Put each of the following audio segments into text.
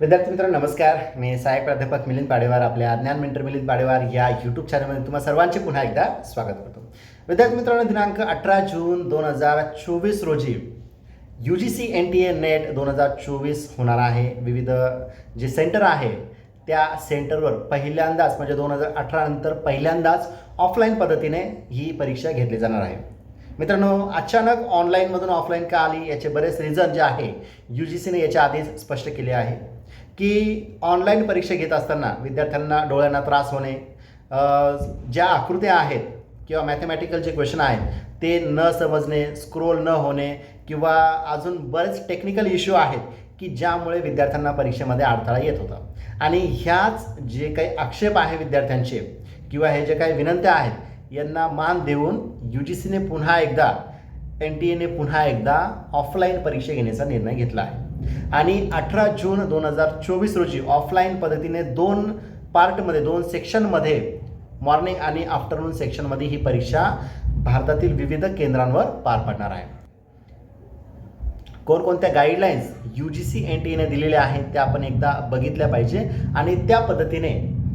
विद्यार्थी मित्रांनो नमस्कार. मी सहाय्यक प्राध्यापक मिलिंद पाडेवार आपल्या ज्ञान मेंटर मिलिंद पाडेवार या यूट्यूब चॅनलमध्ये तुम्हा सर्वांचे पुन्हा एकदा स्वागत करतो. विद्यार्थी मित्रांनो दिनांक अठरा जून दोन हजार चोवीस रोजी U G C N T A net दोन हजार चोवीस होणार आहे. विविध जे सेंटर आहे त्या सेंटरवर पहिल्यांदाच म्हणजे दोन हजार अठरा नंतर पहिल्यांदाच ऑफलाईन पद्धतीने ही परीक्षा घेतली जाणार आहे. मित्रांनो अचानक ऑनलाईनमधून ऑफलाईन का आली याचे बरेच रिझन जे आहे यू जी सीने याच्या आधीच स्पष्ट केले आहे. की ऑनलाईन परीक्षा घेत असताना विद्यार्थ्यांना डोळ्यांना त्रास होणे ज्या आकृत्या आहेत किंवा मॅथमॅटिकल जे क्वेश्चन आहेत ते न समजणे स्क्रोल न होणे किंवा अजून बरेच टेक्निकल इश्यू आहेत की ज्यामुळे विद्यार्थ्यांना परीक्षेमध्ये अडथळा येत होता. आणि ह्याच जे काही आक्षेप आहे विद्यार्थ्यांचे किंवा हे जे काही विनंत्या आहेत यांना मान देऊन यू जी सीने पुन्हा एकदा एन टी एने पुन्हा एकदा ऑफलाईन परीक्षा घेण्याचा निर्णय घेतला आहे. आणि अठरा जून दोन हजार चोवीस रोजी ऑफलाईन पद्धतीने दोन पार्टमध्ये दोन सेक्शनमध्ये मॉर्निंग आणि आफ्टरनून सेक्शनमध्ये ही परीक्षा भारतातील विविध केंद्रांवर पार पडणार आहे. कोणकोणत्या guidelines U G C N T एने दिलेल्या आहेत त्या आपण एकदा बघितल्या पाहिजे आणि त्या पद्धतीने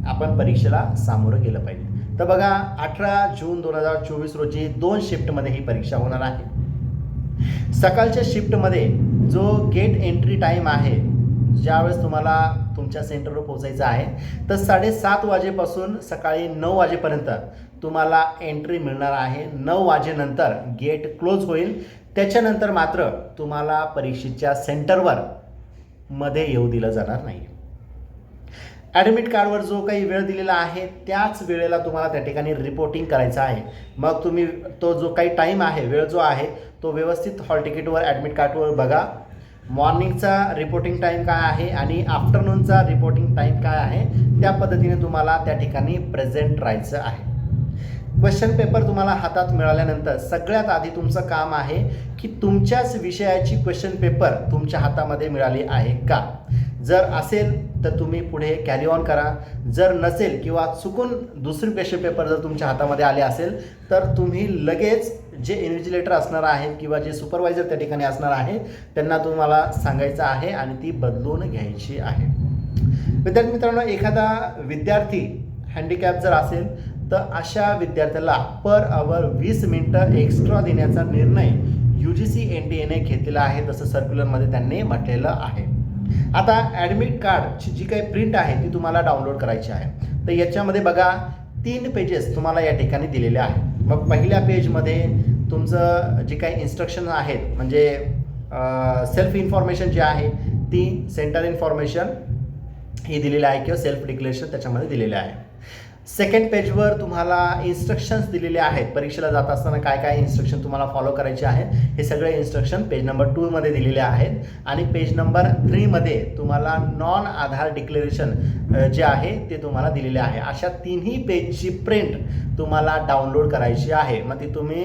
आपण परीक्षेला सामोरं गेलं पाहिजे. तर बघा अठरा जून दोन हजार चोवीस रोजी दोन शिफ्टमध्ये ही परीक्षा होणार आहे. सकाळच्या शिफ्टमध्ये जो गेट एंट्री टाईम आहे ज्यावेळेस तुम्हाला तुमच्या सेंटरवर पोहोचायचं आहे तर साडेसात वाजेपासून सकाळी नऊ वाजेपर्यंत तुम्हाला एंट्री मिळणार आहे. नऊ वाजेनंतर गेट क्लोज होईल. त्याच्यानंतर मात्र तुम्हाला परीक्षेच्या सेंटरवर मध्ये येऊ दिलं जाणार नाही ॲडमिट कार्डवर जो काही वेळ दिलेला आहे त्याच वेळेला तुम्हाला त्या ठिकाणी रिपोर्टिंग करायचं आहे. मग तुम्ही तो जो काही टाईम आहे वेळ जो आहे तो व्यवस्थित हॉल तिकीटवर ॲडमिट कार्डवर बघा. मॉर्निंगचा रिपोर्टिंग टाईम काय आहे आणि आफ्टरनूनचा रिपोर्टिंग टाईम काय आहे त्या पद्धतीने तुम्हाला त्या ठिकाणी प्रेझेंट राहायचं आहे. क्वेश्चन पेपर तुम्हाला हातात मिळाल्यानंतर सगळ्यात आधी तुमचं काम आहे की तुमच्याच विषयाची क्वेश्चन पेपर तुमच्या हातामध्ये मिळाली आहे का? जर असेल तर तुम्ही पुढे कॅरी ऑन करा. जर नसेल किंवा चुकून दुसरी क्वेश्चन पेपर जर तुमच्या हातामध्ये आले असेल तर तुम्ही लगेच जे इन्व्हिजिलेटर असणार आहेत किंवा जे सुपरवायझर त्या ठिकाणी असणार आहे त्यांना तुम्हाला सांगायचं आहे आणि ती बदलून घ्यायची आहे. विद्यार्थी मित्रांनो एखादा विद्यार्थी हँडिकॅप जर असेल तर अशा विद्यार्थ्याला पर आवर वीस मिनटं एक्स्ट्रा देण्याचा निर्णय U G C N T एने घेतलेला आहे तसं सर्क्युलरमध्ये त्यांनी म्हटलेलं आहे. आता ॲडमिट कार्डची जी काही प्रिंट आहे ती तुम्हाला डाउनलोड करायची आहे. तर याच्यामध्ये बघा तीन पेजेस तुम्हाला या ठिकाणी दिलेले आहेत. मग पहिल्या पेजमध्ये तुमचं जे काही इन्स्ट्रक्शन आहेत म्हणजे सेल्फ इन्फॉर्मेशन जे आहे ती सेंटर इन्फॉर्मेशन ही दिलेली आहे किंवा सेल्फ डिक्लेरेशन त्याच्यामध्ये दिलेलं आहे. सेकंड पेजवर तुम्हाला इन्स्ट्रक्शन्स दिलेले आहेत. परीक्षेला जात असताना काय काय इन्स्ट्रक्शन तुम्हाला फॉलो करायचे आहेत हे सगळे इन्स्ट्रक्शन पेज नंबर टूमध्ये दिलेले आहेत. आणि पेज नंबर थ्रीमध्ये तुम्हाला नॉन आधार डिक्लेरेशन जे आहे ते तुम्हाला दिलेले आहे. अशा तिन्ही पेजची प्रिंट तुम्हाला डाउनलोड करायची आहे. मग ती तुम्ही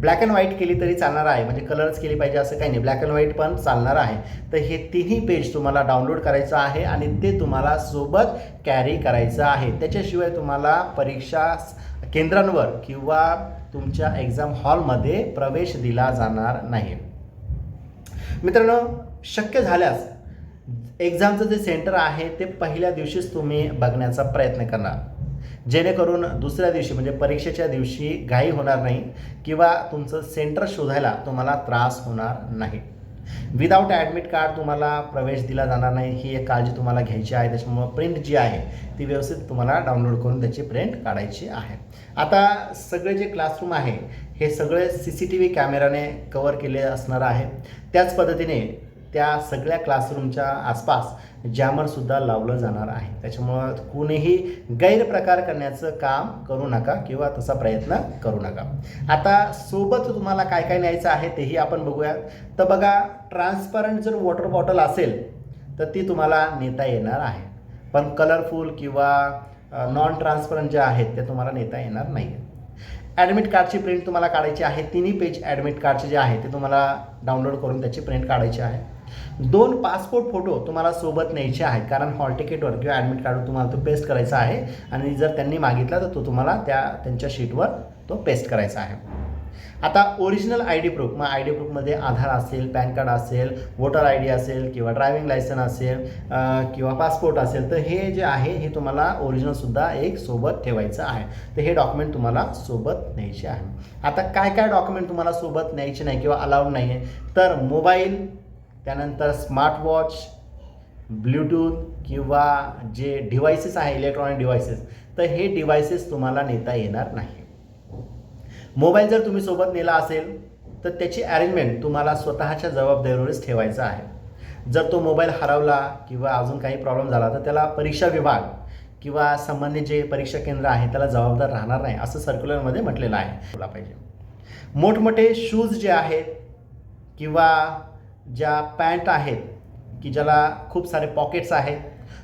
ब्लॅक अँड व्हाईट केली तरी चालणार आहे. म्हणजे कलर्स केली पाहिजे असं काही नाही. ब्लॅक अँड व्हाईट पण चालणार आहे. तर हे तिन्ही पेज तुम्हाला डाउनलोड करायचं आहे आणि ते तुम्हाला सोबत कॅरी करायचं आहे. त्याच्याशिवाय तुम्हाला परीक्षा केंद्रांवर किंवा तुमच्या एक्झाम हॉलमध्ये प्रवेश दिला जाणार नाही. मित्रांनो शक्य झाल्यास एक्झामचं जे सेंटर आहे ते पहिल्या दिवशीच तुम्ही बघण्याचा प्रयत्न करणार जेणेकरून दुसऱ्या दिवशी म्हणजे परीक्षेच्या दिवशी घाई होणार नाही किंवा तुमचं सेंटर शोधायला तुम्हाला त्रास होणार नाही. विदाऊट ॲडमिट कार्ड तुम्हाला प्रवेश दिला जाणार नाही. ही एक काळजी तुम्हाला घ्यायची आहे. त्याच्यामुळं प्रिंट जी आहे ती व्यवस्थित तुम्हाला डाउनलोड करून त्याची प्रिंट काढायची आहे. आता सगळे जे क्लासरूम आहे हे सगळे सी सी टी व्ही कॅमेराने कवर केले असणार आहे. त्याच पद्धतीने त्या सगळ्या क्लासरूमच्या आसपास जॅमरसुद्धा लावलं जाणार आहे. त्याच्यामुळं कुणीही गैरप्रकार करण्याचं काम करू नका किंवा तसा प्रयत्न करू नका. आता सोबत तुम्हाला काय काय न्यायचं आहे तेही आपण बघूया तर बघा ट्रान्सपरंट जर वॉटर बॉटल असेल तर ती तुम्हाला नेता येणार आहे. पण कलरफुल किंवा नॉन ट्रान्सपरंट जे आहेत ते तुम्हाला नेता येणार नाही ॲडमिट कार्डची प्रिंट तुम्हाला काढायची आहे. तिन्ही पेज ॲडमिट कार्डचे जे आहे ते तुम्हाला डाउनलोड करून त्याची प्रिंट काढायची आहे. दोन पासपोर्ट फोटो तुम्हाला सोबत न्यायचे आहेत. कारण हॉल तिकीटवर किंवा ॲडमिट कार्डवर तुम्हाला तो पेस्ट करायचा आहे. आणि जर त्यांनी मागितला तर तो तुम्हाला त्या त्यांच्या शीटवर तो पेस्ट करायचा आहे. आता ओरिजिनल आय डी प्रूफ मग आय डी प्रूफमध्ये आधार असेल पॅन कार्ड असेल वोटर आय डी असेल किंवा ड्रायव्हिंग लायसन असेल किंवा पासपोर्ट असेल तर हे जे आहे हे तुम्हाला ओरिजिनलसुद्धा एक सोबत ठेवायचं आहे. तर हे डॉक्युमेंट तुम्हाला सोबत न्यायचे आहे. आता काय काय डॉक्युमेंट तुम्हाला सोबत न्यायचे नाही किंवा अलाउड नाही आहे तर मोबाईल त्यानंतर स्मार्टवॉच ब्ल्यूटूथ किंवा जे डिव्हायसेस आहे इलेक्ट्रॉनिक डिव्हायसेस तर हे डिव्हायसेस तुम्हाला नेता येणार नाही. मोबाईल जर तुम्ही सोबत नेला असेल तर त्याची अरेंजमेंट तुम्हाला स्वतःच्या जबाबदारीवरच ठेवायचं आहे. जर तो मोबाईल हरवला किंवा अजून काही प्रॉब्लेम झाला तर त्याला परीक्षा विभाग किंवा संबंधित जे परीक्षा केंद्र आहे त्याला जबाबदार राहणार नाही असं सर्क्युलरमध्ये म्हटलेलं आहे. पाहिजे. मोठमोठे शूज जे आहेत किंवा ज्या पॅन्ट आहेत की ज्याला खूप सारे पॉकेट्स आहेत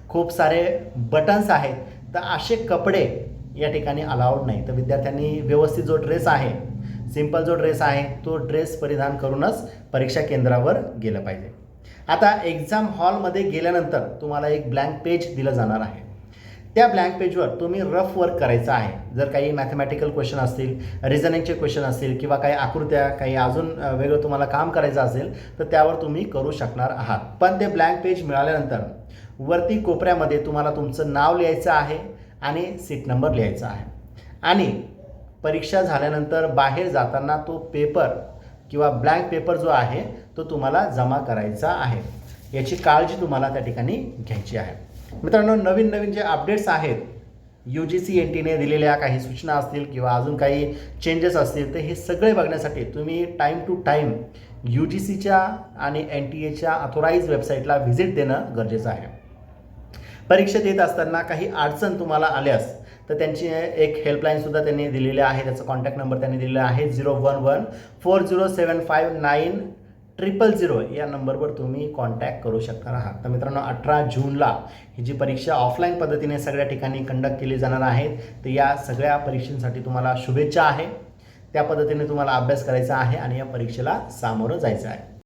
खूप सारे बटन्स आहेत तर असे कपडे या ठिकाणी अलाउड नाही. तर विद्यार्थ्यांनी व्यवस्थित जो ड्रेस आहे सिंपल जो ड्रेस आहे तो ड्रेस परिधान करूनच परीक्षा केंद्रावर गेलं पाहिजे. आता एक्झाम हॉलमध्ये गेल्यानंतर तुम्हाला एक ब्लँक पेज दिलं जाणार आहे. त्या ब्लँक पेजवर तुम्ही रफ वर्क करायचं आहे. जर काही मॅथमॅटिकल क्वेश्चन असतील रिझनिंगचे क्वेश्चन असतील किंवा काही आकृत्या काही अजून वेगळं तुम्हाला काम करायचं असेल तर त्यावर तुम्ही करू शकणार आहात. पण ते ब्लँक पेज मिळाल्यानंतर वरती कोपऱ्यामध्ये तुम्हाला तुमचं नाव लिहायचं आहे. आणि सीट नंबर लिहायचा आहे. आणि परीक्षा झाल्यानंतर बाहेर जाताना तो पेपर किंवा ब्लँक पेपर जो आहे तो तुम्हाला जमा करायचा आहे. याची काळजी तुम्हाला त्या ठिकाणी घ्यायची आहे. मित्रांनो नवीन नवीन जे अपडेट्स आहेत यू जी सी एन टीने दिलेल्या काही सूचना असतील किंवा अजून काही चेंजेस असतील तर हे सगळे बघण्यासाठी तुम्ही time to time U G सीच्या आणि एन टी एच्या अथोराईज वेबसाईटला व्हिजिट देणं गरजेचं आहे. परीक्षा देत असताना काही अडचण तुम्हाला आल्यास तर त्यांची एक हेल्पलाईनसुद्धा त्यांनी दिलेली आहे. त्याचा कॉन्टॅक्ट नंबर त्यांनी दिलेला आहे. Zero one one four zero seven five nine triple zero या नंबरवर तुम्ही कॉन्टॅक्ट करू शकणार आहात. तर मित्रांनो अठरा जूनला ही जी परीक्षा ऑफलाईन पद्धतीने सगळ्या ठिकाणी कंडक्ट केली जाणार आहे तर या सगळ्या परीक्षांसाठी तुम्हाला शुभेच्छा आहे. त्या पद्धतीने तुम्हाला अभ्यास करायचा आहे आणि या परीक्षेला सामोरं जायचं आहे.